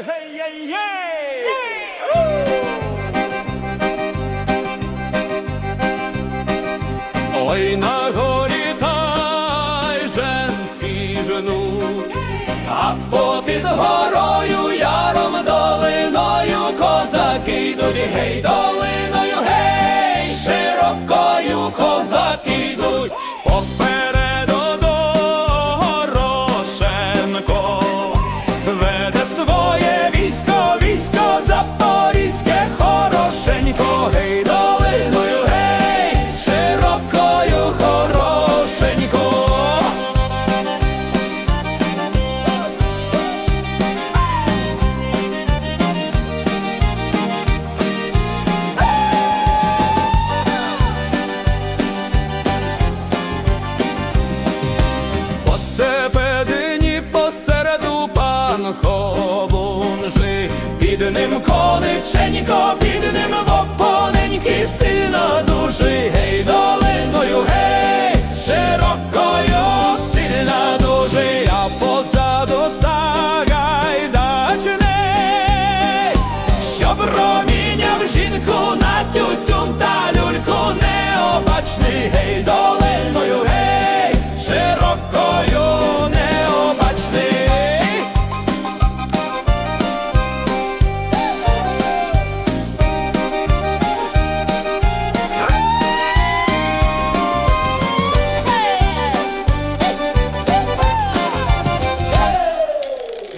Гей-гей-гей! Ой, на горі тай женці жену, а попід горою яром долиною козаки йдуть, гей, долиною, Хобунжи, під ним кониченько, під ним вопоненький, сильно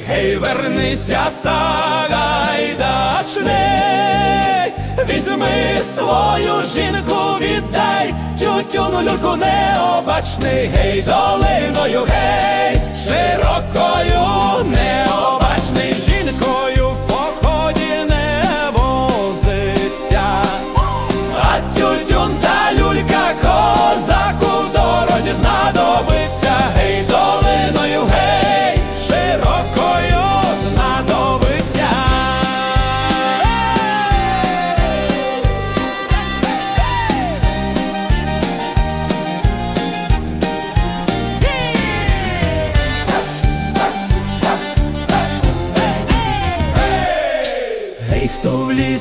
Гей, вернися, сагайдачний, візьми свою жінку, віддай, тютюну люльку необачний, гей, долиною, гей,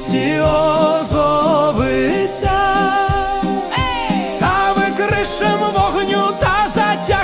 лісі озовися, hey! та викришем вогню та затяг.